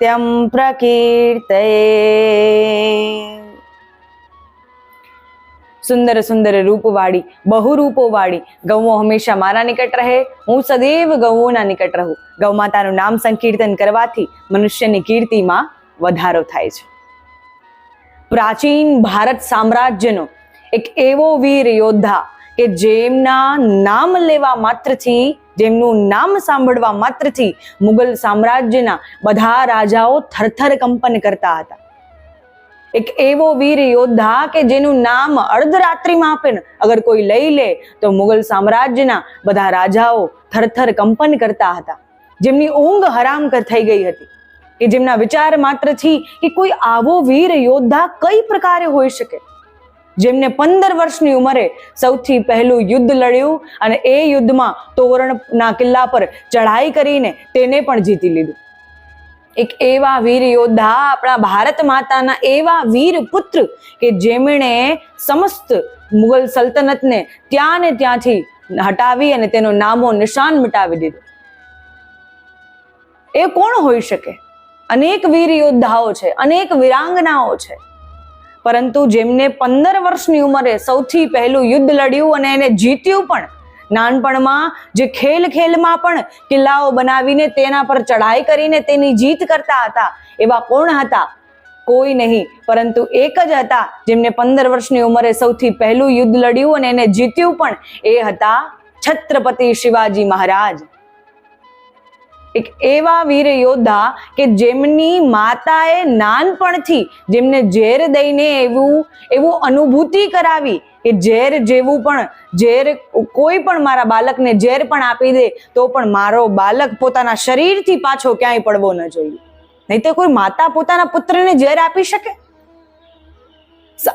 નિત્યમ પ્રકીર્તયે સુંદર સુંદર રૂપવાળી બહુ રૂપોવાળી ગૌઓ હંમેશા મારા નિકટ રહે હું સદૈવ ગૌઓના નિકટ રહું ગૌ માતાનું નામ સંકીર્તન કરવાથી મનુષ્યની કીર્તિમાં વધારો થાય છે. પ્રાચીન ભારત સામ્રાજ્યનો એક એવો વીર યોદ્ધા કે જેમના નામ લેવા માત્રથી જેમનું નામ સાંભળવા માત્રથી મુગલ સામ્રાજ્યના બધા રાજાઓ થરથર કંપન કરતા હતા. એક એવો વીર યોદ્ધા કે જેનું નામ અર્ધરાત્રિમાં ને, અગર કોઈ લઈ લે તો મુગલ સામ્રાજ્યના બધા રાજાઓ થરથર કંપન કરતા હતા. જેમની ઊંઘ હરામ થઈ ગઈ હતી. કે જેમના વિચાર માત્રથી કે કોઈ આવો વીર યોદ્ધા કઈ પ્રકારે હોઈ શકે? જેમને પંદર વર્ષની ઉંમરે સૌથી પહેલું યુદ્ધ લડ્યું અને એ યુદ્ધમાં તોરણના કિલ્લા પર ચઢાઈ કરીને તેને પણ જીતી લીધું. એક એવા વીર યોદ્ધા આપણા ભારત માતાના એવા વીર પુત્ર કે જેમણે સમસ્ત મુગલ સલ્તનતને ત્યાં ને ત્યાંથી હટાવી અને તેનો નામો નિશાન મિટાવી દીધો. એ કોણ હોઈ શકે? અનેક વીર યોદ્ધાઓ છે, અનેક વિરાંગનાઓ છે. પરંતુ જેમને પંદર વર્ષની ઉંમરે સૌથી પહેલું યુદ્ધ લડ્યું અને એને જીત્યું પણ, નાનપણમાં જે ખેલ ખેલમાં પણ કિલ્લાઓ બનાવીને તેના પર ચઢાઈ કરીને તેની જીત કરતા હતા, એવા કોણ હતા? કોઈ નહીં, પરંતુ એક જ હતા જેમને પંદર વર્ષની ઉંમરે સૌથી પહેલું યુદ્ધ લડ્યું અને એને જીત્યું પણ, એ હતા છત્રપતિ શિવાજી મહારાજ. એક એવા વીર યોદ્ધા કે જેમની માતાએ નાનપણથી જેમને ઝેર દઈને એવું એવું અનુભૂતિ કરાવી કે ઝેર જેવું પણ, ઝેર કોઈ પણ મારા બાળકને ઝેર પણ આપી દે, તો પણ મારો બાળક પોતાના શરીરથી પાછો ક્યાંય પડવો ન જોઈએ. નહીં તો કોઈ માતા પોતાના પુત્રને ઝેર આપી શકે?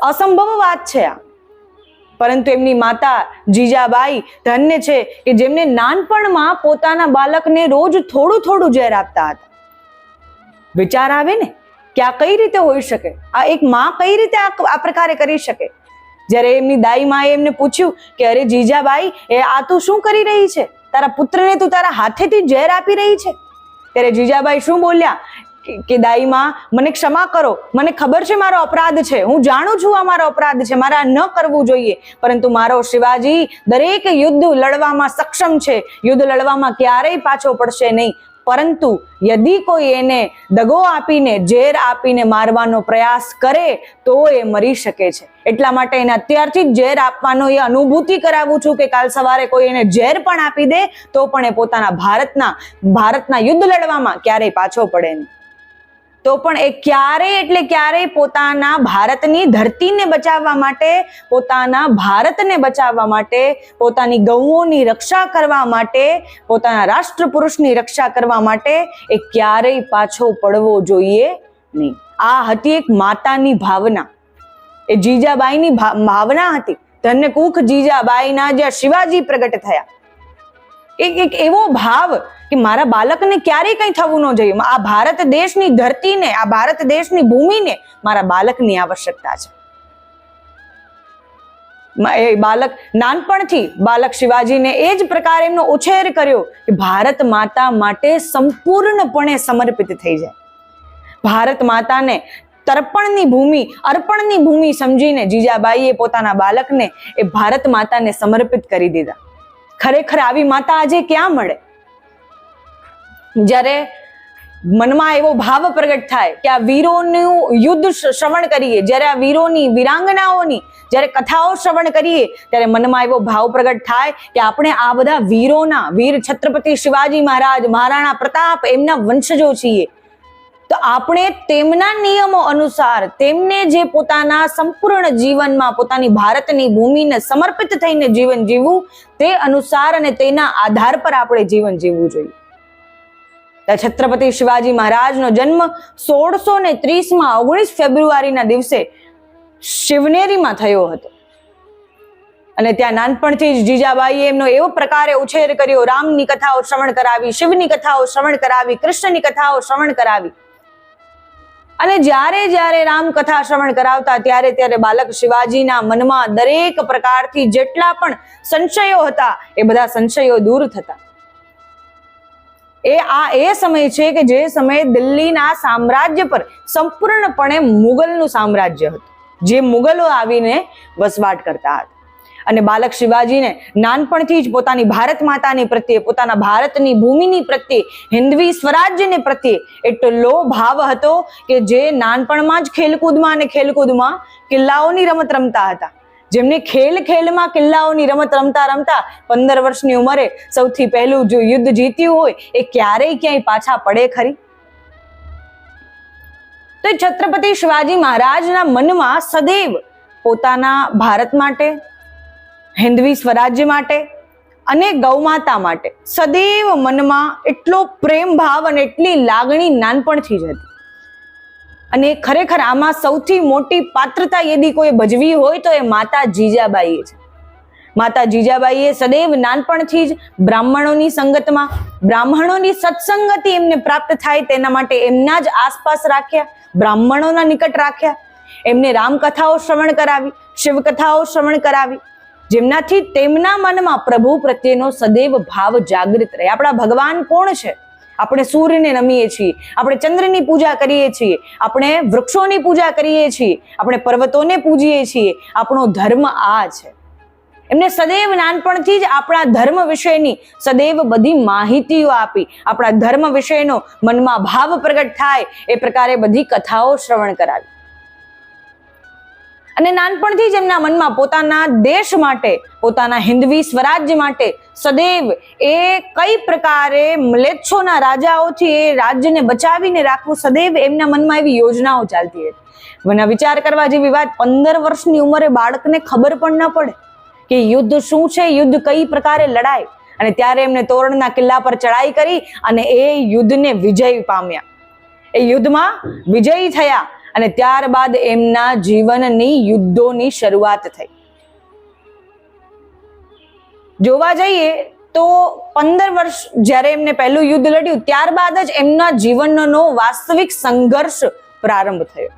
અસંભવ વાત છે આ. પરંતુ એમની માતા જીજાબાઈ ધન્ય છે કે જેમને નાનપણમાં પોતાના બાળકને રોજ થોડું થોડું ઝેર આપતા હતા. વિચાર આવે ને કે આ કઈ રીતે હોઈ શકે? આ એક માં કઈ રીતે આ પ્રકારે કરી શકે? જ્યારે એમની દાઈ માએ એમને પૂછ્યું કે અરે જીજાબાઈ, એ આ તું શું કરી રહી છે? તારા પુત્રને તું તારા હાથેથી ઝેર આપી રહી છે? ત્યારે જીજાબાઈ શું બોલ્યા? કે- કે દાઈમાં મને ક્ષમા કરો. મને ખબર છે મારો અપરાધ છે. હું જાણું છું આ મારો અપરાધ છે. મારે ન કરવું જોઈએ. પરંતુ મારો શિવાજી દરેક યુદ્ધ લડવામાં સક્ષમ છે. યુદ્ધ લડવામાં ક્યારેય પાછો પડશે નહીં. પરંતુ યદિ કોઈ એને દગો આપીને, ઝેર આપીને મારવાનો પ્રયાસ કરે, તો એ મરી શકે છે. એટલા માટે એને અત્યારથી જ ઝેર આપવાનો એ અનુભૂતિ કરાવું છું કે કાલ સવારે કોઈ એને ઝેર પણ આપી દે, તો પણ એ પોતાના ભારતના ભારતના યુદ્ધ લડવામાં ક્યારેય પાછો પડે નહીં. તો પણ એ ક્યારેય એટલે ક્યારેય પોતાના ભારતની ધરતીને બચાવવા માટે, પોતાના ભારતને બચાવવા માટે, પોતાની ગૌઓની રક્ષા કરવા માટે, પોતાના રાષ્ટ્રપુરુષની રક્ષા કરવા માટે એ ક્યારેય પાછો પડવો જોઈએ નહીં. આ હતી એક માતાની ભાવના. એ જીજાબાઈની ભાવના હતી. ધન્ય કુખ જીજાબાઈના જ્યાં શિવાજી પ્રગટ થયા. એક એક એવો ભાવ કે મારા બાળકને ક્યારેય કંઈ થવું ન જોઈએ. આ ભારત દેશની ધરતીને, આ ભારત દેશની ભૂમિને મારા બાળકની આવશ્યકતા છે. એ બાળક નાનપણથી બાળક શિવાજીને એ જ પ્રકારે એમનો ઉછેર કર્યો કે ભારત માતા માટે સંપૂર્ણપણે સમર્પિત થઈ જાય. ભારત માતાને તર્પણની ભૂમિ, અર્પણની ભૂમિ સમજીને જીજાબાઈએ પોતાના બાળકને એ ભારત માતાને સમર્પિત કરી દીધા. ખરેખર આવી માતા આજે ક્યાં મળે? જ્યારે મનમાં એવો ભાવ પ્રગટ થાય કે આ વીરોનું યુદ્ધ શ્રવણ કરીએ, જ્યારે આ વીરોની વીરાંગનાઓની જ્યારે કથાઓ શ્રવણ કરીએ, ત્યારે મનમાં એવો ભાવ પ્રગટ થાય કે આપણે આ બધા વીરોના, વીર છત્રપતિ શિવાજી મહારાજ, મહારાણા પ્રતાપ, એમના વંશજો છીએ. તો આપણે તેમના નિયમો અનુસાર તેમને જે પોતાના સંપૂર્ણ જીવનમાં પોતાની ભારતની ભૂમિને સમર્પિત થઈને જીવન જીવવું, તે અનુસાર અને તેના આધાર પર આપણે જીવન જીવવું જોઈએ. છત્રપતિ શિવાજી મહારાજનો જન્મ સોળસો ને ત્રીસમાં ઓગણીસ ફેબ્રુઆરીના દિવસે શિવનેરીમાં થયો હતો. અને ત્યાં નાનપણથી જ જીજાબાઈએ એમનો એવો પ્રકારે ઉછેર કર્યો, રામની કથાઓ શ્રવણ કરાવી, શિવની કથાઓ શ્રવણ કરાવી, કૃષ્ણની કથાઓ શ્રવણ કરાવી. અને જ્યારે જ્યારે રામકથા શ્રવણ કરાવતા ત્યારે ત્યારે બાલક શિવાજીના મનમાં દરેક પ્રકારથી જેટલા પણ સંશયો હતા, એ બધા સંશયો દૂર થતા. એ આ એ સમય છે કે જે સમયે દિલ્હીના સામ્રાજ્ય પર સંપૂર્ણપણે મુગલનું સામ્રાજ્ય હતું. જે મુગલો આવીને વસવાટ કરતા હતા. અને બાલક શિવાજીને નાનપણથી જ પોતાની ભારત માતાની પ્રત્યે, પોતાના ભારતની ભૂમિની પ્રત્યે, હિન્દવી સ્વરાજ્યને પ્રત્યે એટલો ભાવ હતો કે જે નાનપણમાં જ ખેલકૂદમાં અને ખેલકૂદમાં કિલ્લાઓની રમત રમતા હતા. જેમને ખેલ ખેલમાં કિલ્લાઓની રમત રમતા રમતા પંદર વર્ષની ઉંમરે સૌથી પહેલું જો યુદ્ધ જીત્યું હોય, એ ક્યારેય ક્યાંય પાછા પડે ખરી? તો છત્રપતિ શિવાજી મહારાજના મનમાં સદૈવ પોતાના ભારત માટે હિન્દવી સ્વરાજ્ય માટે અને ગૌમાતા માટે સદૈવ મનમાં એટલો પ્રેમ ભાવ અને એટલી લાગણી નાનપણથી જ હતી. અને ખરેખર આમાં સૌથી મોટી પાત્રતા યદી કોઈ ભજવી હોય તો એ માતા જીજાબાઈએ છે. માતા જીજાબાઈએ સદૈવ નાનપણથી જ બ્રાહ્મણોની સંગતમાં, બ્રાહ્મણોની સત્સંગતિ એમને પ્રાપ્ત થાય તેના માટે એમના જ આસપાસ રાખ્યા, બ્રાહ્મણોના નિકટ રાખ્યા. એમને રામકથાઓ શ્રવણ કરાવી, શિવકથાઓ શ્રવણ કરાવી. જેમનાથી તેમના મનમાં પ્રભુ પ્રત્યેનો સદૈવ ભાવ જાગૃત રહે. આપણા ભગવાન કોણ છે? આપણે સૂર્યને નમીએ છીએ, આપણે ચંદ્રની પૂજા કરીએ છીએ, આપણે વૃક્ષોની પૂજા કરીએ છીએ, આપણે પર્વતોને પૂજીએ છીએ, આપણો ધર્મ આ છે. એમને સદૈવ નાનપણથી જ આપણા ધર્મ વિશેની સદૈવ બધી માહિતીઓ આપી, આપણા ધર્મ વિશેનો મનમાં ભાવ પ્રગટ થાય, એ પ્રકારે બધી કથાઓ શ્રવણ કરાવી. અને નાનપણથી જ એમના મનમાં પોતાના દેશ માટે, પોતાના હિન્દવી સ્વરાજ્ય માટે સદૈવ એ કઈ પ્રકારે મ્લેચ્છોના રાજાઓથી એ રાજ્યને બચાવીને રાખવું સદૈવ એમના મનમાં એવી યોજનાઓ ચાલતી હતી. મને વિચાર કરવા જેવી વાત પંદર વર્ષની ઉંમરે બાળકને ખબર પણ ન પડે કે યુદ્ધ શું છે, યુદ્ધ કઈ પ્રકારે લડાય. અને ત્યારે એમને તોરણના કિલ્લા પર ચડાઈ કરી અને એ યુદ્ધને વિજય પામ્યા. એ યુદ્ધમાં વિજયી થયા. અને ત્યારબાદ એમના જીવનની યુદ્ધોની શરૂઆત થઈ. જોવા જઈએ તો પંદર વર્ષ જ્યારે એમને પહેલું યુદ્ધ લડ્યું, ત્યારબાદ જ એમના જીવનનો વાસ્તવિક સંઘર્ષ પ્રારંભ થયો.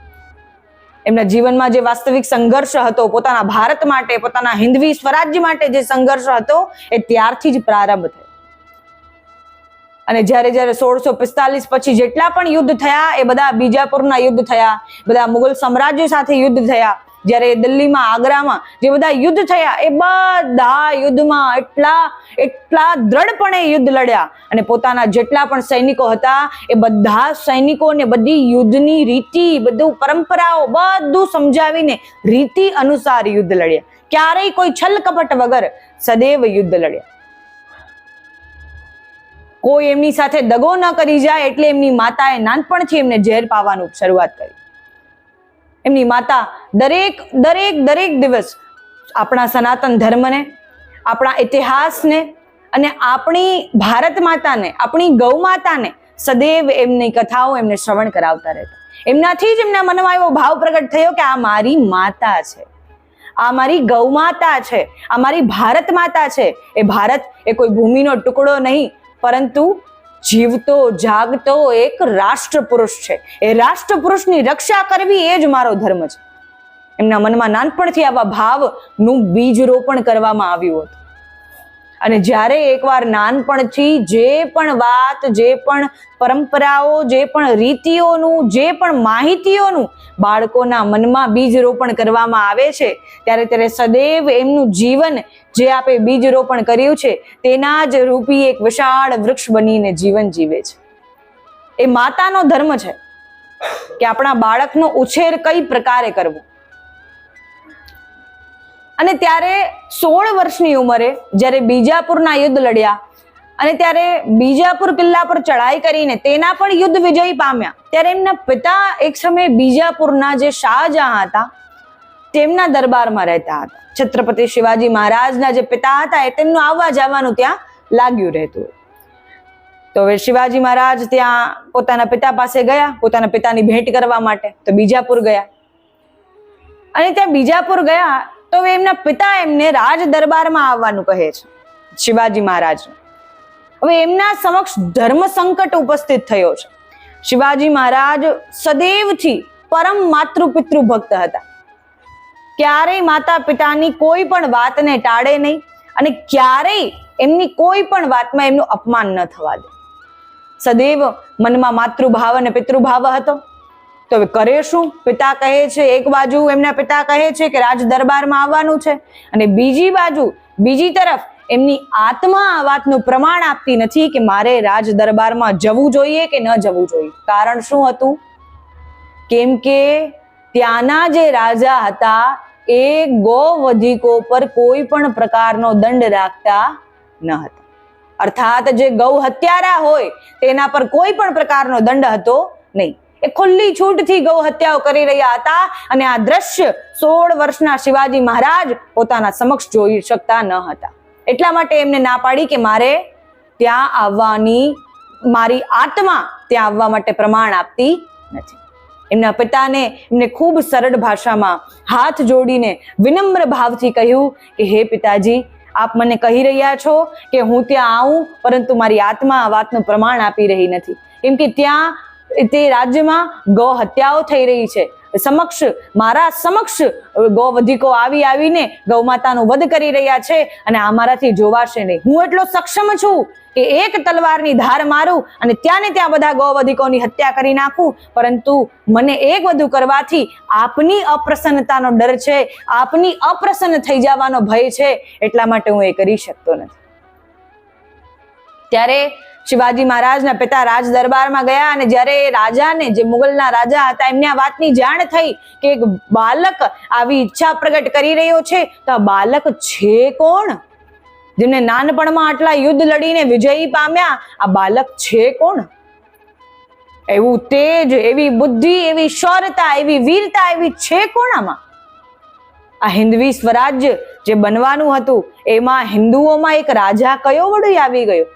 એમના જીવનમાં જે વાસ્તવિક સંઘર્ષ હતો, પોતાના ભારત માટે, પોતાના હિન્દવી સ્વરાજ્ય માટે જે સંઘર્ષ હતો, એ ત્યારથી જ પ્રારંભ થયો. અને જ્યારે જ્યારે સોળસો પિસ્તાલીસ પછી જેટલા પણ યુદ્ધ થયા, એ બધા બીજાપુરના યુદ્ધ થયા, બધા મુગલ સામ્રાજ્ય સાથે યુદ્ધ થયા, જ્યારે દિલ્હીમાં, આગ્રામાં જે બધા યુદ્ધ થયા, એ બધા યુદ્ધમાં એટલા એટલા દ્રઢપણે યુદ્ધ લડ્યા. અને પોતાના જેટલા પણ સૈનિકો હતા, એ બધા સૈનિકોને બધી યુદ્ધની રીતિ, બધું પરંપરાઓ બધું સમજાવીને રીતિ અનુસાર યુદ્ધ લડ્યા. ક્યારેય કોઈ છલ કપટ વગર સદૈવ યુદ્ધ લડ્યા. કોઈ એમની સાથે દગો ન કરી જાય એટલે એમની માતાએ નાનપણથી એમને ઝેર પાવાનું શરૂઆત કરી. એમની માતા દરેક દરેક દરેક દિવસ આપણા સનાતન ધર્મને, આપણા ઇતિહાસને અને આપણી ભારત માતાને, આપણી ગૌ માતાને સદૈવ એમની કથાઓ એમને શ્રવણ કરાવતા રહેતા. એમનાથી જ એમના મનમાં એવો ભાવ પ્રગટ થયો કે આ મારી માતા છે. આ મારી ગૌ માતા છે. આ મારી ભારત માતા છે. એ ભારત એ કોઈ ભૂમિનો ટુકડો નહીં. પરંતુ જીવતો, જાગતો એક રાષ્ટ્ર પુરુષ છે. એ રાષ્ટ્ર પુરુષની રક્ષા કરવી એ જ મારો ધર્મ છે. એમના મનમાં નાનપણથી આવા ભાવનું બીજ રોપણ કરવામાં આવ્યું હતું. અને જ્યારે એકવાર નાનપણથી જે પણ વાત, જે પણ પરંપરાઓ, જે પણ રીતિઓનું, જે પણ માહિતીઓનું બાળકોના મનમાં બીજ રોપણ કરવામાં આવે છે, ત્યારે ત્યારે સદૈવ એમનું જીવન જે આપે બીજ રોપણ કર્યું છે, તેના જ રૂપી એક વિશાળ વૃક્ષ બનીને જીવન જીવે છે. એ માતાનો ધર્મ છે કે આપણા બાળકનો ઉછેર કઈ પ્રકારે કરવો? અને ત્યારે સોળ વર્ષની ઉંમરે જ્યારે બીજાપુરના યુદ્ધ લડ્યા અને ત્યારે બીજાપુર કિલ્લા પર ચડાઈ કરીને તેના પણ યુદ્ધ વિજય પામ્યા. ત્યારે એમના પિતા એક સમયે બીજાપુરના જે શાહજહાં હતા, તેમના દરબારમાં રહેતા હતા. છત્રપતિ શિવાજી મહારાજના જે પિતા હતા એ તેમનું આવવા જવાનું ત્યાં લાગ્યું રહેતું તો હવે શિવાજી મહારાજ ત્યાં પોતાના પિતા પાસે ગયા, પોતાના પિતાની ભેટ કરવા માટે તો બીજાપુર ગયા. અને ત્યાં બીજાપુર ગયા તો એમના પિતા એમને રાજ દરબારમાં આવવાનું કહે છે, શિવાજી મહારાજ હવે એમના સમક્ષ ધર્મ સંકટ ઉપસ્થિત થયો છે. શિવાજી મહારાજ સદૈવથી પરમ માતૃ પિતૃ ભક્ત હતા. ક્યારેય માતા પિતાની કોઈ પણ વાતને ટાળે નહીં અને ક્યારેય એમની કોઈ પણ વાતમાં એમનું અપમાન ન થવા દે. સદૈવ મનમાં માતૃભાવ અને પિતૃભાવ હતો. તો હવે કરે શું? પિતા કહે છે, એક બાજુ એમના પિતા કહે છે કે રાજ દરબારમાં આવવાનું છે અને બીજી બાજુ, બીજી તરફ એમની આત્મા આ વાતનું પ્રમાણ આપતી નથી કે મારે રાજ દરબારમાં જવું જોઈએ કે ન જવું જોઈએ. કારણ શું હતું? કેમ કે ત્યાંના જે રાજા હતા, એ ગૌવધિકો પર કોઈ પણ પ્રકારનો દંડ રાખતા ન હતા. અર્થાત જે ગૌ હત્યારા હોય, તેના પર કોઈ પણ પ્રકારનો દંડ હતો નહીં. એ ખુલ્લી છૂટથી ગૌ હત્યાઓ કરી રહ્યા હતા અને આ દ્રશ્ય સોળ વર્ષના શિવાજી મહારાજ પોતાના સમક્ષ જોઈ શકતા ન હતા. એટલા માટે એમને ના પાડી કે મારે ત્યાં આવવાની, મારી આત્મા ત્યાં આવવા માટે પ્રમાણ આપતી નથી. એમના પિતાને એમને ખૂબ સરળ ભાષામાં હાથ જોડીને વિનમ્ર ભાવથી કહ્યું કે, હે પિતાજી, આપ મને કહી રહ્યા છો કે હું ત્યાં આવું, પરંતુ મારી આત્મા આ વાતનું પ્રમાણ આપી રહી નથી. કેમ કે ત્યાં તે રાજ્યમાં ગૌ હત્યાઓ થઈ રહી છે. સમક્ષ, મારા સમક્ષ ગૌ વધિકો આવી આવીને ગૌ માતાનું વધ કરી રહ્યા છે અને આ મારાથી જોવાશે નહીં. હું એટલો સક્ષમ છું કે એક તલવારની ધાર મારું અને ત્યાં ને ત્યાં બધા ગૌવધિકોની હત્યા કરી નાખું. પરંતુ મને એક વધુ કરવાથી આપની અપ્રસન્નતાનો ડર છે, આપની અપ્રસન્ન થઈ જવાનો ભય છે, એટલા માટે હું એ કરી શકતો નથી. ત્યારે શિવાજી મહારાજના પિતા રાજ દરબારમાં ગયા અને જ્યારે એ રાજાને, જે મુગલના રાજા હતા, એમને આ વાતની જાણ થઈ કે એક બાલક આવી ઈચ્છા પ્રગટ કરી રહ્યો છે, તો આ બાલક છે કોણ? જેમને નાનપણમાં આટલા યુદ્ધ લડીને વિજયી પામ્યા, આ બાલક છે કોણ? એવું તેજ, એવી બુદ્ધિ, એવી શૌર્યતા, એવી વીરતા, એવી છે કોણામાં આ હિન્દવી સ્વરાજ્ય જે બનવાનું હતું, એમાં હિન્દુઓમાં એક રાજા કયો વળી આવી ગયો?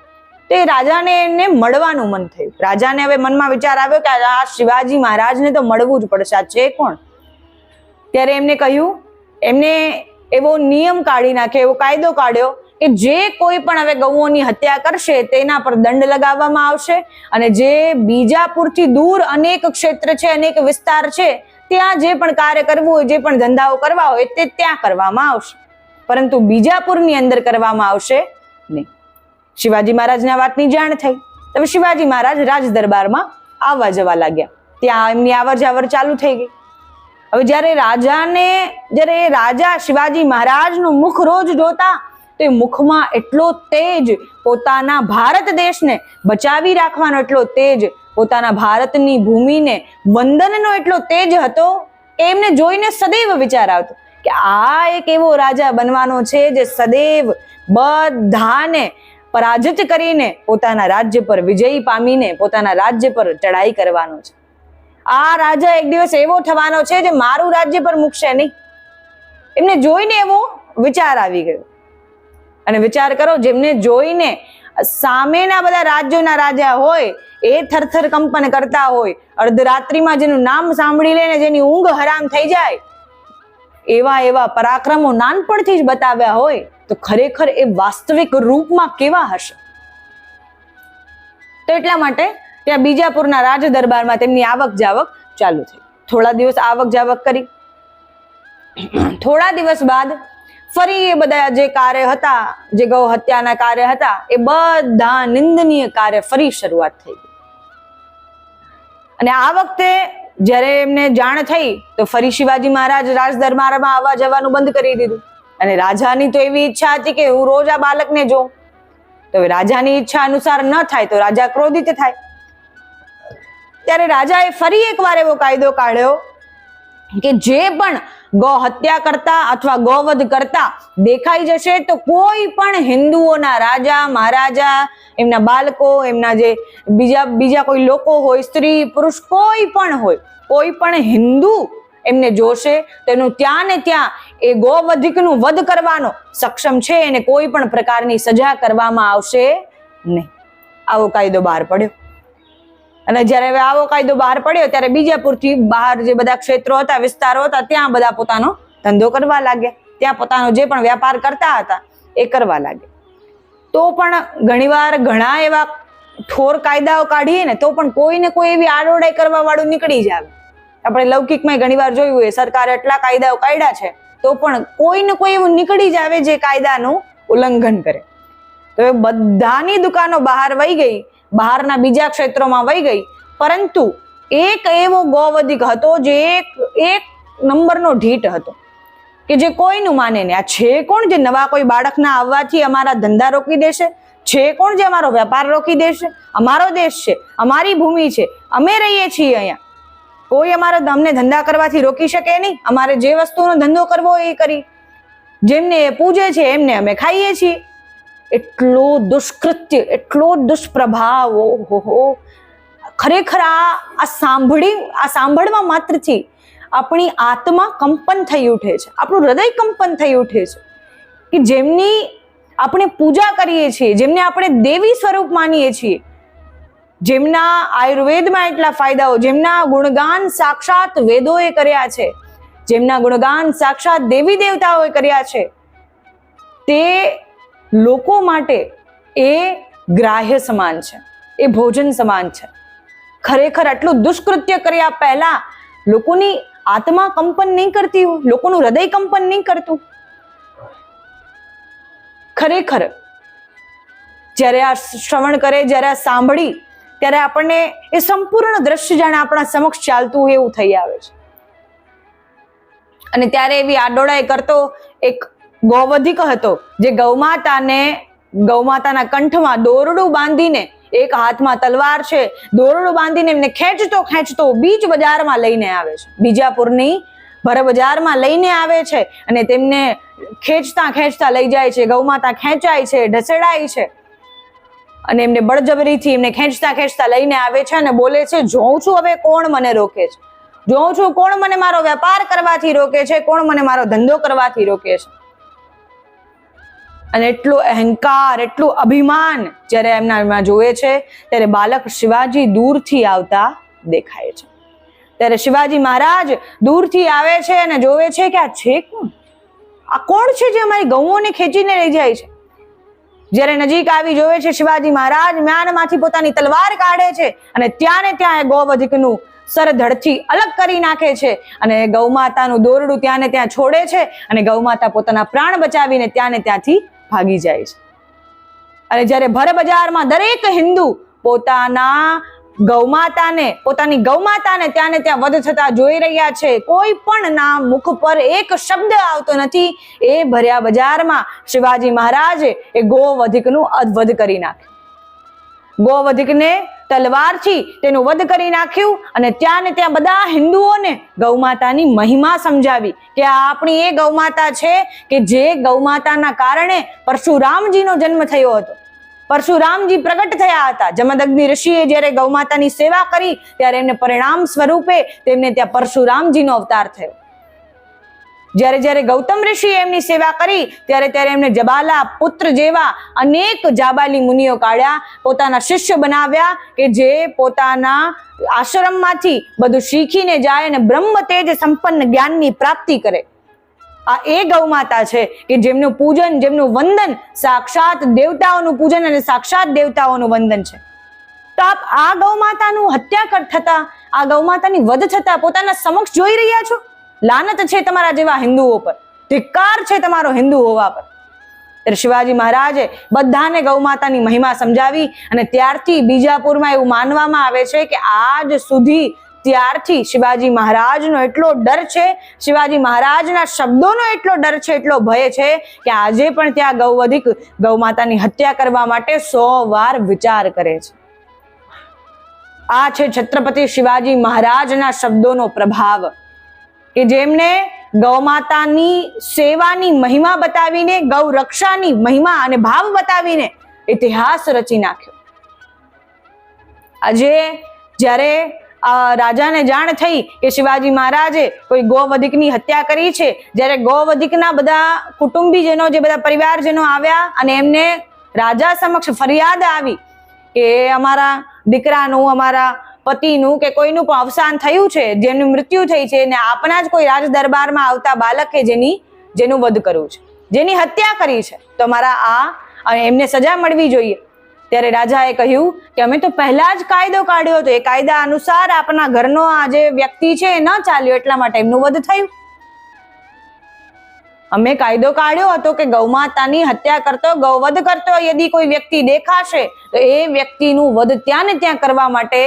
તે રાજાને એને મળવાનું મન થયું. રાજાને હવે મનમાં વિચાર આવ્યો કે આ શિવાજી મહારાજને તો મળવું જ પડશે. આ છે કોણ? ત્યારે એમને કહ્યું, એમને એવો નિયમ કાઢી નાખ્યો, એવો કાયદો કાઢ્યો કે જે કોઈ પણ હવે ગૌઓની હત્યા કરશે તેના પર દંડ લગાવવામાં આવશે અને જે બીજાપુરથી દૂર અનેક ક્ષેત્ર છે, અનેક વિસ્તાર છે, ત્યાં જે પણ કાર્ય કરવું હોય, જે પણ ધંધાઓ કરવા હોય તે ત્યાં કરવામાં આવશે. પરંતુ બીજાપુરની અંદર કરવામાં આવશે નહીં. શિવાજી મહારાજને વાતની જાણ થઈ. તો શિવાજી મહારાજ રાજ દરબારમાં આવવા જવા લાગ્યા. ત્યાં એમની આવર જાવર ચાલુ થઈ ગઈ. હવે જ્યારે રાજાને, જ્યારે રાજા શિવાજી મહારાજનું મુખ રોજ જોતા, તો એ મુખમાં એટલો તેજ પોતાના ભારત દેશને બચાવી રાખવાનો એટલો તેજ પોતાના ભારતની ભૂમિને, વંદનનો એટલો તેજ હતો એમને જોઈને સદૈવ વિચાર આવતો કે આ એક એવો રાજા બનવાનો છે જે સદૈવ બધાને પરાજિત કરીને પોતાના રાજ્ય પર વિજયી પામીને પોતાના રાજ્ય પર ચડાઈ કરવાનો છે. આ રાજા એક દિવસ એવો થવાનો છે જે મારું રાજ્ય પર મૂકશે નહીં. એમને જોઈને એવો વિચાર આવી ગયો. અને વિચાર કરો જેમને જોઈને સામેના બધા રાજ્યોના રાજા હોય, એ થરથર કંપન કરતા હોય અર્ધરાત્રિમાં જેનું નામ સાંભળી લે જેની ઊંઘ હરામ થઈ જાય, એવા એવા પરાક્રમો નાનપણથી જ બતાવ્યા હોય તો ખરેખર એ વાસ્તવિક રૂપમાં કેવા હશે? તો એટલા માટે ત્યાં બીજાપુરના રાજ દરબારમાં તેમની આવક જાવક ચાલુ થઈ. થોડા દિવસ આવક જાવક કરી. થોડા દિવસ બાદ ફરી એ બધા જે કાર્ય હતા, જે ગૌ હત્યાના કાર્ય હતા, એ બધા નિંદનીય કાર્ય ફરી શરૂઆત થઈ અને આ વખતે જ્યારે એમને જાણ થઈ, તો ફરી શિવાજી મહારાજ રાજ દરબારમાં આવવા જવાનું બંધ કરી દીધું. અને રાજાની તો એવી ઈચ્છા હતી કે હું રોજ આ બાળકને જોઉં. તો રાજાની ઈચ્છા અનુસાર ન થાય તો રાજા ક્રોધિત થાય. ત્યારે રાજાએ ફરી એકવાર એવો કાયદો કાઢ્યો કે જે પણ ગૌ હત્યા કરતા અથવા ગૌવધ કરતા દેખાઈ જશે તો કોઈ પણ હિન્દુઓના રાજા, મહારાજા, એમના બાળકો, એમના જે બીજા બીજા કોઈ લોકો હોય, સ્ત્રી, પુરુષ કોઈ પણ હોય, કોઈ પણ હિન્દુ એમને જોશે, તો એનું ત્યાં ને ત્યાં એ ગોવધિકનું વધ કરવાનો સક્ષમ છે, એને કોઈ પણ પ્રકારની સજા કરવામાં આવશે નહીં. આવો કાયદો બહાર પડ્યો. અને જ્યારે હવે આવો કાયદો બહાર પડ્યો, ત્યારે બીજાપુરથી બહાર જે બધા ક્ષેત્રો હતા, વિસ્તારો હતા, ત્યાં બધા પોતાનો ધંધો કરવા લાગ્યા. ત્યાં પોતાનો જે પણ વ્યાપાર કરતા હતા, એ કરવા લાગ્યા. તો પણ ઘણીવાર ઘણા એવા ઠોર કાયદાઓ કાઢીએ ને, તો પણ કોઈને કોઈ એવી આડોડાઈ કરવા વાળું નીકળી જ આવે. આપણે લૌકિકમાં ઘણીવાર જોયું હોય, સરકારે એટલા કાયદાઓ કાઢ્યા છે, તો પણ કોઈ ને કોઈ એવું નીકળી જ આવે જે કાયદાનું ઉલ્લંઘન કરે. તો એ બધાની દુકાનો બહાર વહી ગઈ, બહારના બીજા ક્ષેત્રોમાં વહી ગઈ, પરંતુ એક એવો ગૌવધિક હતો જે એક એક નંબરનો ઢીટ હતો, કે જે કોઈનું માને નહીં. આ છે કોણ જે નવા કોઈ બાળકના આવવાથી અમારા ધંધા રોકી દેશે? છે કોણ જે અમારો વેપાર રોકી દેશે? અમારો દેશ છે, અમારી ભૂમિ છે, અમે રહીએ છીએ અહીંયા. કોઈ અમારો અમને ધંધા કરવાથી રોકી શકે નહીં. અમારે જે વસ્તુનો ધંધો કરવો એ કરી. જેમને એ પૂજે છે, એમને અમે ખાઈએ છીએ. એટલો દુષ્કૃત્ય, એટલો દુષ્પ્રભાવ, ઓહો ખરેખર આ આ સાંભળી, આ સાંભળવા માત્રથી આપણી આત્મા કંપન થઈ ઉઠે છે. આપણું હૃદય કંપન થઈ ઉઠે છે. કે જેમની આપણે પૂજા કરીએ છીએ, જેમને આપણે દેવી સ્વરૂપ માનીએ છીએ જેમના આયુર્વેદમાં એટલા ફાયદાઓ, જેમના ગુણગાન સાક્ષાત વેદોએ કર્યા છે, જેમના ગુણગાન સાક્ષાત દેવી દેવતાઓએ કર્યા છે, તે લોકો માટે એ ગ્રાહ્ય સમાન છે, એ ભોજન સમાન છે. ખરેખર આટલું દુષ્કૃત્ય કર્યા પહેલા લોકોની આત્મા કંપન નહીં કરતી લોકોનું હૃદય કંપન નહીં કરતું. ખરેખર જ્યારે આ શ્રવણ કરે, જ્યારે આ સાંભળી ત્યારે આપણને એ સંપૂર્ણ દ્રશ્ય જાણે આપણા સમક્ષ ચાલતું હોય એવું થઈ આવે છે. અને ત્યારે એવી આડોડાઈ કરતો એક ગૌવધિક હતો, જે ગૌમાતાને, ગૌમાતાના કંઠમાં દોરડું બાંધીને એક હાથમાં તલવાર છે, દોરડું બાંધીને એમને ખેંચતો ખેંચતો બીજ બજારમાં લઈને આવે છે. બીજાપુરની ભર બજારમાં લઈને આવે છે અને તેમને ખેંચતા ખેંચતા લઈ જાય છે, ગૌમાતા ખેંચાય છે, ઢસેડાય છે. અને એમને બળજબરીથી એમને ખેંચતા ખેંચતા લઈને આવે છે અને બોલે છે, જોઉં છું હવે કોણ મને રોકે છે? જોઉં છું કોણ મને મારો વેપાર કરવાથી રોકે છે? કોણ મને મારો ધંધો કરવાથી રોકે છે? અને એટલું અહંકાર, એટલું અભિમાન જ્યારે એમના એમાં જોવે છે, ત્યારે બાલક શિવાજી દૂરથી આવતા દેખાય છે. ત્યારે શિવાજી મહારાજ દૂરથી આવે છે અને જોવે છે કે આ છે કોણ? આ કોણ છે જે અમારી ગૌઓને ખેંચીને લઈ જાય છે? જ્યારે નજીક આવી જોવે છે શિવાજી મહારાજ, મ્યાનમાંથી પોતાની તલવાર કાઢે છે અને ત્યાં ને ત્યાં ગૌવધિકનું સર ધડથી અલગ કરી નાખે છે. અને ગૌમાતાનું દોરડું ત્યાં ને ત્યાં છોડે છે અને ગૌમાતા પોતાના પ્રાણ બચાવીને ત્યાં ને ત્યાંથી ભાગી જાય છે. અને જ્યારે ભર બજારમાં દરેક હિન્દુ પોતાના ગૌમાતાને, પોતાની ગૌમાતાને ત્યાં ને ત્યાં વધ થતા જોઈ રહ્યા છે. કોઈ પણ ના મુખ પર એક શબ્દ આવતો નથી. એ ભર્યા બજારમાં શિવાજી મહારાજે એ ગોવધિકનું અધવધ કરી નાખ્યું. ગોવધિકને તલવારથી તેનું વધ કરી નાખ્યું અને ત્યાં ને ત્યાં બધા હિન્દુઓને ગૌમાતાની મહિમા સમજાવી કે આ આપણી એ ગૌમાતા છે કે જે ગૌમાતાના કારણે પરશુરામજીનો જન્મ થયો હતો. પરશુરામજી પ્રગટ થયા હતા. જમદગ્નિ ઋષિએ જ્યારે ગૌમાતાની સેવા કરી, ત્યારે એમને પરિણામ સ્વરૂપે તેમને ત્યાં પરશુરામજીનો અવતાર થયો. જ્યારે જ્યારે ગૌતમ ઋષિએ એમની સેવા કરી, ત્યારે ત્યારે એમને જબાલા પુત્ર જેવા અનેક જાબાલી મુનિઓ કાઢ્યા, પોતાના શિષ્ય બનાવ્યા કે જે પોતાના આશ્રમમાંથી બધું શીખીને જાય અને બ્રહ્મ તેજ સંપન્ન જ્ઞાનની પ્રાપ્તિ કરે. આ એ ગૌમાતા છે કે જેમનું પૂજન, જેમનું વંદન સાક્ષાત દેવતાઓનું પૂજન અને સાક્ષાત દેવતાઓનું વંદન છે. તો આપ આ ગૌમાતાનું હત્યા થતા, આ ગૌમાતાની વધ થતા પોતાના સમક્ષ જોઈ રહ્યા છો? લાનત છે તમારા જેવા હિન્દુઓ પર. ધિક્કાર છે તમારો હિન્દુ હોવા પર. શિવાજી મહારાજે બધાને ગૌમાતાની મહિમા સમજાવી અને ત્યારથી બીજાપુરમાં એવું માનવામાં આવે છે કે આજ સુધી ત્યારથી શિવાજી મહારાજનો એટલો ડર છે, શિવાજી મહારાજના શબ્દોનો એટલો ડર છે, એટલો ભય છે કે આજે પણ ત્યાં ગૌવધિક ગૌમાતાની હત્યા કરવા માટે સો વાર વિચાર કરે છે. આ છે છત્રપતિ શિવાજી મહારાજના શબ્દોનો પ્રભાવ કે જેમને ગૌમાતાની સેવાની મહિમા બતાવીને, ગૌ રક્ષાની મહિમા અને ભાવ બતાવીને ઇતિહાસ રચી નાખ્યો. આજે જ્યારે રાજાને જાણ થઈ કે શિવાજી મહારાજે કોઈ ગોવધિકની હત્યા કરી છે. જ્યારે ગોવધિકના બધા કુટુંબીજનો, જે બધા પરિવારજનો આવ્યા અને એમને રાજા સમક્ષ ફરિયાદ આવી કે અમારા દીકરાનું, અમારા પતિનું કે કોઈનું પણ અવસાન થયું છે, જેનું મૃત્યુ થઈ છે ને આપણા જ કોઈ રાજ દરબારમાં આવતા બાલકે જેની, જેનું વધ કર્યું છે. જેની હત્યા કરી છે. તો મારા આ, અને એમને સજા મળવી જોઈએ. ત્યારે રાજાએ કહ્યું કે અમે તો પહેલા જ કાયદો કાઢ્યો હતો. એ કાયદા અનુસાર આપના ઘરનો આ જે વ્યક્તિ છે એ ન ચાલ્યો, એટલા માટે એમનું વધ થયું. અમે કાયદો કાઢ્યો હતો કે ગૌમાતાની હત્યા કરતો ગૌવધ કરતો. યદિ કોઈ વ્યક્તિ દેખાશે, તો એ વ્યક્તિનું વધ ત્યાં ને ત્યાં કરવા માટે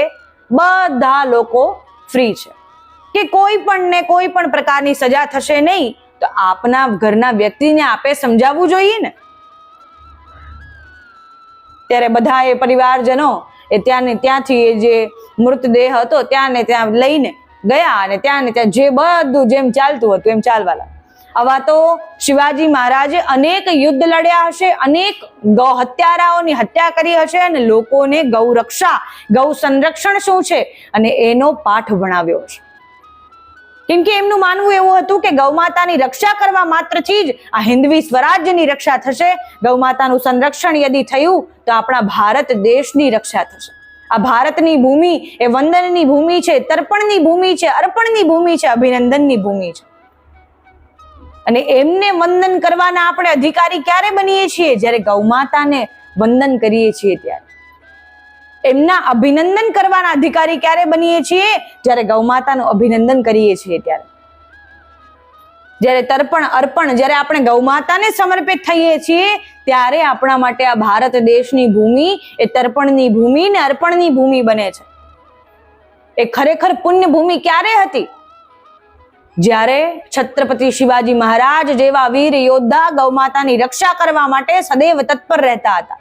બધા લોકો ફ્રી છે. કે કોઈ પણ ને કોઈ પણ પ્રકારની સજા થશે નહીં, તો આપના ઘરના વ્યક્તિને આપે સમજાવવું જોઈએ ને? ત્યારે બધા એ પરિવારજનો એ ત્યાંને ત્યાંથી એ જે મૃતદેહ હતો ત્યાં ને ત્યાં લઈને ગયા અને ત્યાં ને ત્યાં જે બધું જેમ ચાલતું હતું એમ ચાલવા આવા તો શિવાજી મહારાજે અનેક યુદ્ધ લડ્યા હશે, અનેક ગૌ હત્યારાઓની હત્યા કરી હશે અને લોકોને ગૌ રક્ષા ગૌ સંરક્ષણ શું છે? અને એનો પાઠ ભણાવ્યો છે. કેમ કે એમનું માનવું એવું હતું કે ગૌમાતાની રક્ષા કરવા માત્રથી જ આ હિન્દવી સ્વરાજ્યની રક્ષા થશે. ગૌમાતાનું સંરક્ષણ યદિ થયું તો આપણા ભારત દેશની રક્ષા થશે. આ ભારતની ભૂમિ એ વંદનની ભૂમિ છે, તર્પણની ભૂમિ છે, અર્પણની ભૂમિ છે, અભિનંદનની ભૂમિ છે. અને એમને વંદન કરવાના આપણે અધિકારી ક્યારે બનીએ છીએ? જ્યારે ગૌમાતાને વંદન કરીએ છીએ ત્યારે. એમના અભિનંદન કરવાના અધિકારી ક્યારે બનીએ છીએ? જ્યારે ગૌમાતાનું અભિનંદન કરીએ છીએ ત્યારે. જ્યારે તર્પણ, અર્પણ, જ્યારે આપણે ગૌમાતાને સમર્પિત થઈએ છીએ, ત્યારે આપણા માટે આ ભારત દેશની ભૂમિ એ તર્પણની ભૂમિ ને અર્પણની ભૂમિ બને છે. એ ખરેખર પુણ્ય ભૂમિ ક્યારે હતી? જ્યારે છત્રપતિ શિવાજી મહારાજ જેવા વીર યોદ્ધા ગૌમાતાની રક્ષા કરવા માટે સદૈવ તત્પર રહેતા હતા.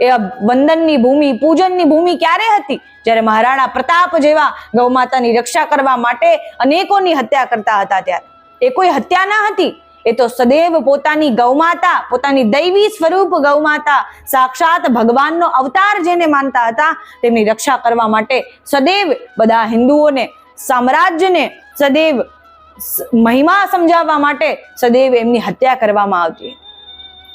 એ વંદનની ભૂમિ, પૂજનની ભૂમિ ક્યારે હતી? જ્યારે મહારાણા પ્રતાપ જેવા ગૌમાતાની રક્ષા કરવા માટે અનેકોની હત્યા કરતા હતા ત્યારે. એ કોઈ હત્યા ન હતી? એ તો સદૈવ પોતાની ગૌમાતા પોતાની દૈવી સ્વરૂપ ગૌમાતા સાક્ષાત ભગવાનનો અવતાર જેને માનતા હતા, તેમની રક્ષા કરવા માટે સદૈવ બધા હિન્દુઓને, સામ્રાજ્યને સદૈવ મહિમા સમજાવવા માટે સદૈવ એમની હત્યા કરવામાં આવતી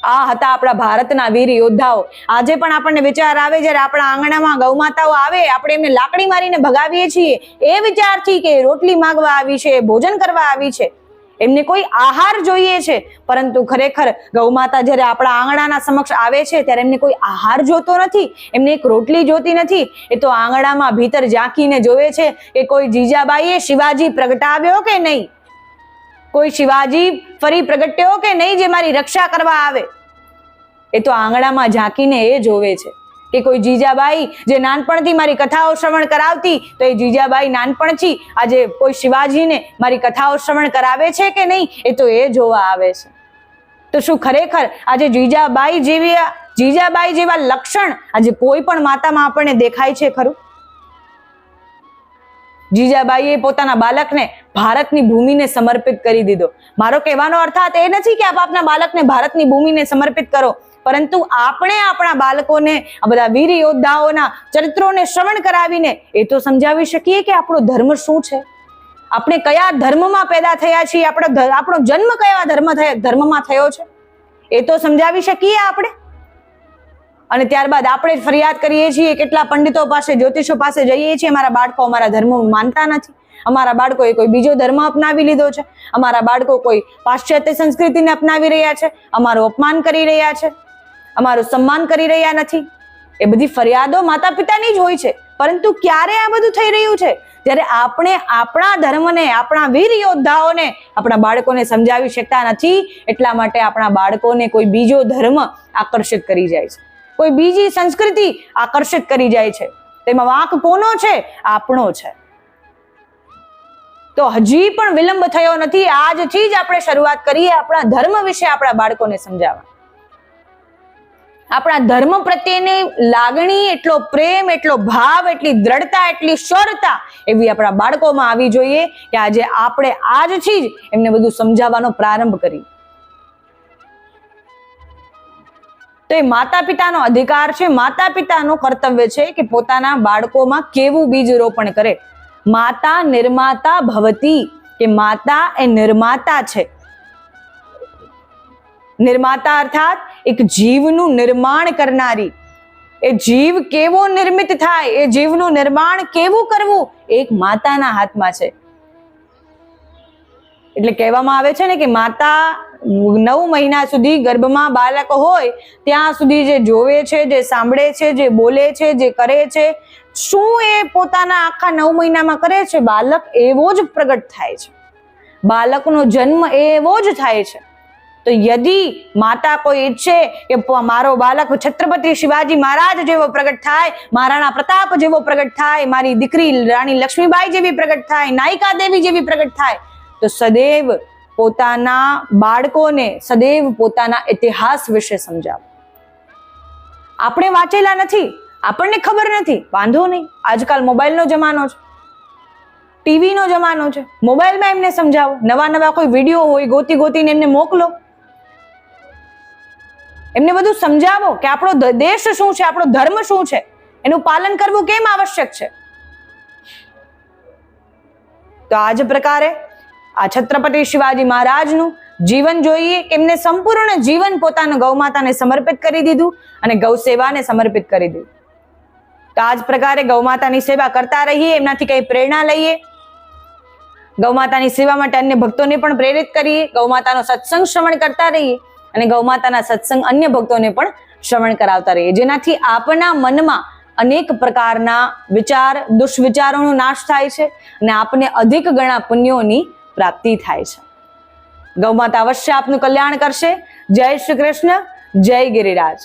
આ હતા આપણા ભારતના વીર યોદ્ધાઓ. આજે પણ આપણને વિચાર આવે જ્યારે આપણા આંગણામાં ગૌમાતાઓ આવે, આપણે એમને લાકડી મારીને ભગાવીએ છીએ. એ વિચારથી કે રોટલી માગવા આવી છે, ભોજન કરવા આવી છે. એમને કોઈ આહાર જોઈએ છે, પરંતુ ખરેખર ગૌમાતા જ્યારે આપણા આંગણાના સમક્ષ આવે છે, ત્યારે એમને કોઈ આહાર જોતો નથી. એમને એક રોટલી જોતી નથી. એ તો આંગણામાં ભીતર ઝાંકીને જોવે છે કે કોઈ જીજાબાઈએ શિવાજી પ્રગટાવ્યો કે નહીં? કોઈ શિવાજી ફરી પ્રગટ્યો કે નહીં જે મારી રક્ષા કરવા આવે? એ તો આંગણામાં ઝાંકીને એ જોવે છે કે કોઈ જીજાબાઈ જે નાનપણથી મારી કથાઓ શ્રવણ કરાવતી, તો એ જીજાબાઈ નાનપણથી આજે કોઈ શિવાજીને મારી કથાઓ શ્રવણ કરાવે છે કે નહીં? એ તો એ જોવા આવે છે. તો શું ખરેખર આજે જીજાબાઈ જેવી જીજાબાઈ જેવા લક્ષણ આજે કોઈ પણ માતામાં આપણને દેખાય છે ખરું? જીજાબાઈએ પોતાના બાળકને ભારતની ભૂમિને સમર્પિત કરી દીધો. મારો કહેવાનો અર્થાત એ નથી કે આપ આપના બાળકને ભારતની ભૂમિને સમર્પિત કરો, પરંતુ આપણે આપણા બાળકોને, આ બધા વીર યોદ્ધાઓના ચરિત્રોને શ્રવણ કરાવીને એ તો સમજાવી શકીએ કે આપણો ધર્મ શું છે? આપણે કયા ધર્મમાં પેદા થયા છીએ? આપણો આપણો જન્મ કયા ધર્મ ધર્મમાં થયો છે? એ તો સમજાવી શકીએ આપણે? અને ત્યારબાદ આપણે ફરિયાદ કરીએ છીએ, કેટલા પંડિતો પાસે, જ્યોતિષો પાસે જઈએ છીએ. અમારા બાળકો અમારા ધર્મ માનતા નથી. અમારા બાળકોએ કોઈ બીજો ધર્મ અપનાવી લીધો છે. અમારા બાળકો કોઈ પાશ્ચાત્ય સંસ્કૃતિને અપનાવી રહ્યા છે. અમારું અપમાન કરી રહ્યા છે. અમારું સન્માન કરી રહ્યા નથી. એ બધી ફરિયાદો માતા પિતાની જ હોય છે. પરંતુ ક્યારે આ બધું થઈ રહ્યું છે? જ્યારે આપણે આપણા ધર્મને, આપણા વીર યોદ્ધાઓને, આપણા બાળકોને સમજાવી શકતા નથી, એટલા માટે આપણા બાળકોને કોઈ બીજો ધર્મ આકર્ષિત કરી જાય છે. કોઈ બીજી સંસ્કૃતિ આકર્ષિત કરી જાય છે. તેમાં વાંક કોનો છે? આપણો છે. તો હજી પણ વિલંબ થયો નથી. આજથી જ આપણે શરૂઆત કરીએ આપણા ધર્મ વિશે આપણા બાળકોને સમજાવવા. આપણા ધર્મ પ્રત્યેની લાગણી, એટલો પ્રેમ, એટલો ભાવ, એટલી દ્રઢતા, એટલી શોરતા એવી આપણા બાળકોમાં આવી જોઈએ કે આજે આપણે આજથી જ એમને બધું સમજાવવાનો પ્રારંભ કરી તો એ માતા પિતાનો અધિકાર છે માતા પિતાનું કર્તવ્ય છે કે પોતાના બાળકોમાં કેવું બીજ રોપણ કરે. માતા નિર્માતા ભવતી, કે માતા એ નિર્માતા છે. નિર્માતા અર્થાત એક જીવનું નિર્માણ કરનારી. એ જીવ કેવો નિર્મિત થાય, એ જીવનું નિર્માણ કેવું કરવું એક માતાના હાથમાં છે. એટલે કહેવામાં આવે છે ને કે માતા નવ મહિના સુધી ગર્ભમાં બાળક હોય, ત્યાં સુધી જે જોવે છે, જે સાંભળે છે, જે બોલે છે, જે કરે છે, શું એ પોતાના આખા નવ મહિનામાં કરે છે? બાળક એવો જ પ્રગટ થાય છે. બાળકનો જન્મ એવો જ થાય છે. તો યદી માતા કોઈ ઈચ્છે કે મારો બાળક છત્રપતિ શિવાજી મહારાજ જેવો પ્રગટ થાય, મહારાણા પ્રતાપ જેવો પ્રગટ થાય, મારી દીકરી રાણી લક્ષ્મીબાઈ જેવી પ્રગટ થાય, નાયિકા દેવી જેવી પ્રગટ થાય, તો સદૈવ પોતાના બાળકોને સદૈવ પોતાના ઇતિહાસ વિશે સમજાવો. આપણે વાંચેલા નથી, આપણને ખબર નથી, વાંધો નહીં. આજકાલ મોબાઈલનો જમાનો છે. ટીવીનો જમાનો છે. મોબાઈલમાં એમને સમજાવો. નવા નવા કોઈ વીડિયો હોય, ગોતી ગોતીને એમને મોકલો. એમને બધું સમજાવો કે આપણો દેશ શું છે, આપણો ધર્મ શું છે? એનું પાલન કરવું કેમ આવશ્યક છે? તો આ જ પ્રકારે આ છત્રપતિ શિવાજી મહારાજનું જીવન જોઈએ, એમને સંપૂર્ણ જીવન પોતાનું ગૌમાતાને સમર્પિત કરી દીધું અને ગૌ સેવાને સમર્પિત કરી દીધું. તો આ જ પ્રકારે ગૌમાતાની સેવા કરતા રહીએ, એમનાથી કંઈ પ્રેરણા લઈએ. ગૌમાતાની સેવા માટે અન્ય ભક્તોને પણ પ્રેરિત કરીએ ગૌમાતાનો સત્સંગ શ્રવણ કરતા રહીએ અને ગૌમાતાના સત્સંગ અન્ય ભક્તોને પણ શ્રવણ કરાવતા રહીએ. જેનાથી આપના મનમાં અનેક પ્રકારના વિચાર, દુષ્વિચારોનો નાશ થાય છે અને આપને અધિક ગણા પુણ્યોની પ્રાપ્તિ થાય છે. ગૌમાતા અવશ્ય આપનું કલ્યાણ કરશે. જય શ્રી કૃષ્ણ જય ગિરિરાજ.